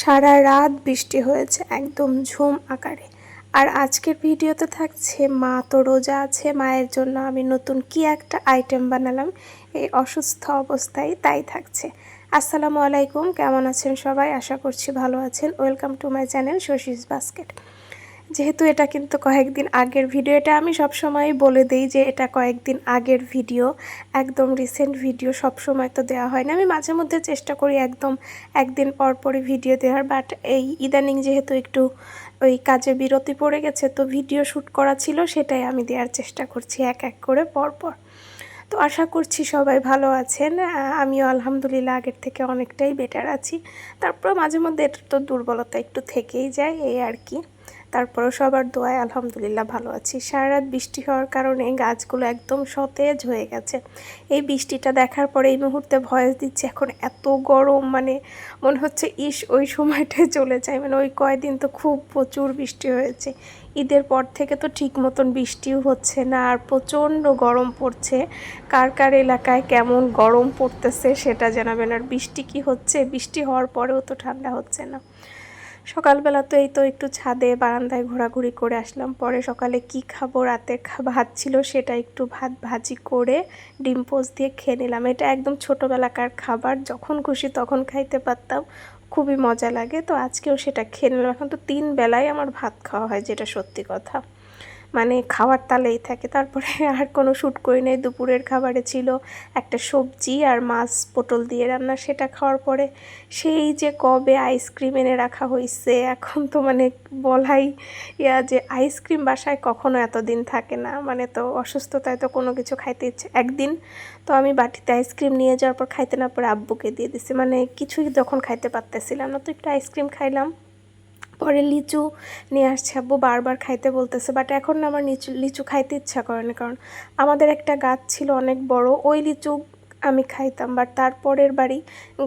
সারা রাত বৃষ্টি হয়েছে একদম ঝুম আকারে। আর আজকের ভিডিওতে থাকছে মা তো রোজা আছে, মায়ের জন্য আমি নতুন কি একটা আইটেম বানালাম, এই অসুস্থ অবস্থায় তাই থাকছে। আসসালামু আলাইকুম, কেমন আছেন সবাই? আশা করছি ভালো আছেন। Welcome to my channel Shashish basket যেহেতু এটা কিন্তু কয়েকদিন আগের ভিডিও এটা আমি সবসময় বলে দিই যে এটা কয়েকদিন আগের ভিডিও একদম রিসেন্ট ভিডিও সব সময় তো দেওয়া হয় না আমি মাঝে মধ্যে চেষ্টা করি একদম একদিন পর পরই ভিডিও দেওয়ার বাট এই ইদানিং যেহেতু একটু ওই কাজে বিরতি পড়ে গেছে, তো ভিডিও শ্যুট করা ছিল, সেটাই আমি দেওয়ার চেষ্টা করছি এক এক করে পর পর। তো আশা করছি সবাই ভালো আছেন আমিও আলহামদুলিল্লাহ আগের থেকে অনেকটাই বেটার আছি। তারপর মাঝে মধ্যে এটা তো দুর্বলতা একটু থেকেই যায়, এই আর কি। তারপরও সবার দোয়ায় আলহামদুলিল্লাহ ভালো আছি। সারা রাত বৃষ্টি হওয়ার কারণে গাছগুলো একদম সতেজ হয়ে গেছে। এই বৃষ্টিটা দেখার পরে এই মুহূর্তে ভয়েস দিচ্ছে, এখন এত গরম মানে মনে হচ্ছে, ইস, ওই সময়টায় চলে যায়। মানে ওই কয়দিন তো খুব প্রচুর বৃষ্টি হয়েছে। ঈদের পর থেকে তো ঠিক মতন বৃষ্টিও হচ্ছে না, আর প্রচণ্ড গরম পড়ছে। কার কার এলাকায় কেমন গরম পড়তেছে সেটা জানাবেন। আর বৃষ্টি কি হচ্ছে? বৃষ্টি হওয়ার পরেও তো ঠান্ডা হচ্ছে না। সকালবেলা তো এই তো একটু ছাদে বারান্দায় ঘোরাঘুরি করে আসলাম। পরে সকালে কি খাব রাতের ভাত ছিল সেটা একটু ভাত ভাজি করে ডিম পোস দিয়ে খেয়ে নিলাম। এটা একদম ছোটোবেলাকার খাবার, যখন খুশি তখন খাইতে পারতাম। খুবই মজা লাগে, তো আজকেও সেটা খেয়ে নিলাম। এখন তো তিন বেলায় আমার ভাত খাওয়া হয়, যেটা সত্যি কথা। মানে খাওয়ার তালেই থাকে। তারপরে আর কোনো শ্যুট করি নেই। দুপুরের খাবারে ছিল একটা সবজি আর মাছ পটল দিয়ে রান্না সেটা খাওয়ার পরে সেই যে কবে আইসক্রিম এনে রাখা হয়েছে এখন তো মানে বলাই ইয়া যে আইসক্রিম বাসায় কখনো এতদিন থাকে না। মানে তো অসুস্থতায় তো কোনো কিছু খাইতে ইচ্ছে, একদিন তো আমি বাটিতে আইসক্রিম নিয়ে যাওয়ার পর খাইতে না, পরে আব্বুকে দিয়ে দিছি। মানে কিছুই যখন খাইতে পারতেছিলাম না। তো একটু আইসক্রিম খাইলাম। পরে লিচু নিয়ে আসছে আব্বু, বারবার খাইতে বলতেছে। বাট এখন আমার লিচু লিচু খাইতে ইচ্ছা করে না। কারণ আমাদের একটা গাছ ছিল অনেক বড়, ওই লিচু আমি খাইতাম। বাট তারপরের বাড়ি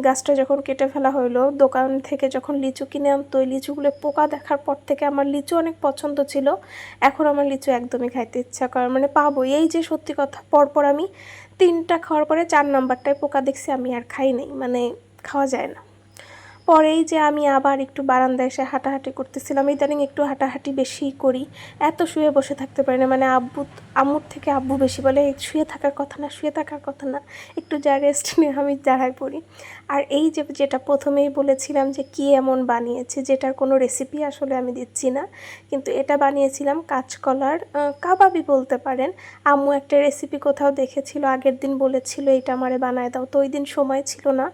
গাছটা যখন কেটে ফেলা হইল, দোকান থেকে যখন লিচু কিনে আনতো, ওই লিচুগুলো পোকা দেখার পর থেকে আমার লিচু অনেক পছন্দ ছিল। এখন আমার লিচু একদমই খাইতে ইচ্ছা করে মানে পাবো এই যে সত্যি কথা, পরপর আমি তিনটা খাওয়ার পরে চার নাম্বারটায় পোকা দেখছি, আমি আর খাই নেই। মানে খাওয়া যায় না। পরেই যে আমি আবার একটু বারান্দায় এসে হাঁটাহাঁটি করতেছিলাম, ইদানিং একটু হাঁটাহাঁটি বেশি করি। এত শুয়ে বসে থাকতে পারি না মানে আব্বু, আম্মুর থেকে আব্বু বেশি বলে শুয়ে থাকার কথা না, শুয়ে থাকার কথা না, একটু যা রেস্ট নিয়ে আমি দাঁড়ায় পড়ি। আর এই যে, যেটা প্রথমেই বলেছিলাম যে, কি এমন বানিয়েছে, যেটার কোনো রেসিপি আসলে আমি দিচ্ছি না, কিন্তু এটা বানিয়েছিলাম কাঁচকলার কাবাবি বলতে পারেন। আম্মু একটা রেসিপি কোথাও দেখেছিল, আগের দিন বলেছিল এটা আমারে বানায় দাও। তো ওই দিন সময় ছিল না।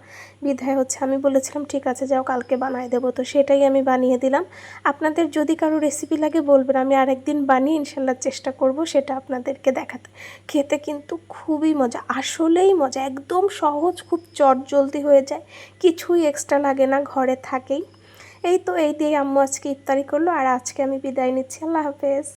বিধায় হচ্ছে, আমি বলেছিলাম, ঠিক আছে যাও, কালকে বানায় দেবো। তো সেটাই আমি বানিয়ে দিলাম। আপনাদের যদি কারও রেসিপি লাগে বলবেন, আমি আরেকদিন বানিয়ে ইনশাল্লাহ চেষ্টা করব সেটা আপনাদেরকে দেখাতে। খেতে কিন্তু খুবই মজা, আসলেই মজা, একদম সহজ, খুব চট জলদি হয়ে যায়, কিছুই এক্সট্রা লাগে না, ঘরে থাকেই। এই তো, এই দিয়ে আম্মু আজকে ইফতারি করল, আর আজকে আমি বিদায় নিচ্ছি। আল্লাহ হাফেজ।